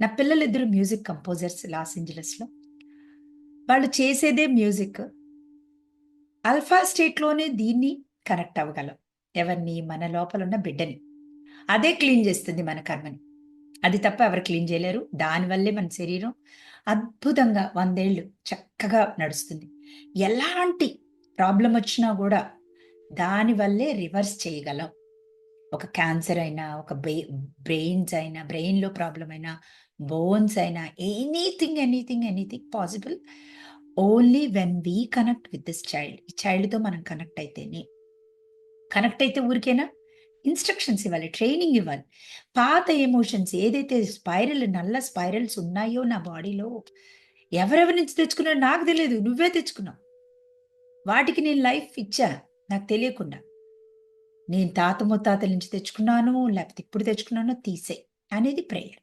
నా పిల్లలిద్దరు music composers లాస్ ఏంజలస్‌లో. వాళ్ళు చేసేదే మ్యూజిక్. అల్ఫా స్టేట్‌లోనే దీన్ని కనెక్ట్ అవ్వగలం. ఎవరిని? మన లోపల ఉన్న బిడ్డని. అదే క్లీన్ చేస్తుంది మన కర్మని. అది తప్ప ఎవరు క్లీన్ చేయలేరు. దానివల్లే మన శరీరం అద్భుతంగా వందేళ్ళు చక్కగా నడుస్తుంది. ఎలాంటి ప్రాబ్లం వచ్చినా కూడా దానివల్లే రివర్స్ చేయగలం. ఒక క్యాన్సర్ అయినా, ఒక బె బ్రెయిన్స్ అయినా, బ్రెయిన్‌లో ప్రాబ్లం అయినా, బోన్స్ అయినా anything, anything, anything possible only when we connect with this child. ఈ చైల్డ్‌తో మనం కనెక్ట్ అయితేనే. కనెక్ట్ అయితే ఊరికేనా? ఇన్‌స్ట్రక్షన్స్ ఇవ్వాలి. ట్రైనింగ్ ఇవ్వాలి. పాత ఎమోషన్స్ ఏదైతే స్పైరల్ నల్ల స్పైరల్స్ ఉన్నాయో నా బాడీలో ఎవరెవరి నుంచి తెచ్చుకున్నానో నాకు తెలియదు నువ్వే తెచ్చుకున్నావు. వాటికి నేను లైఫ్ ఇచ్చా. నాకు తెలియకుండా. నేను తాత ముత్తాతల నుంచి తెచ్చుకున్నానో, లేకపోతే ఇప్పుడు తెచ్చుకున్నానో తీసే అనేది ప్రేయర్.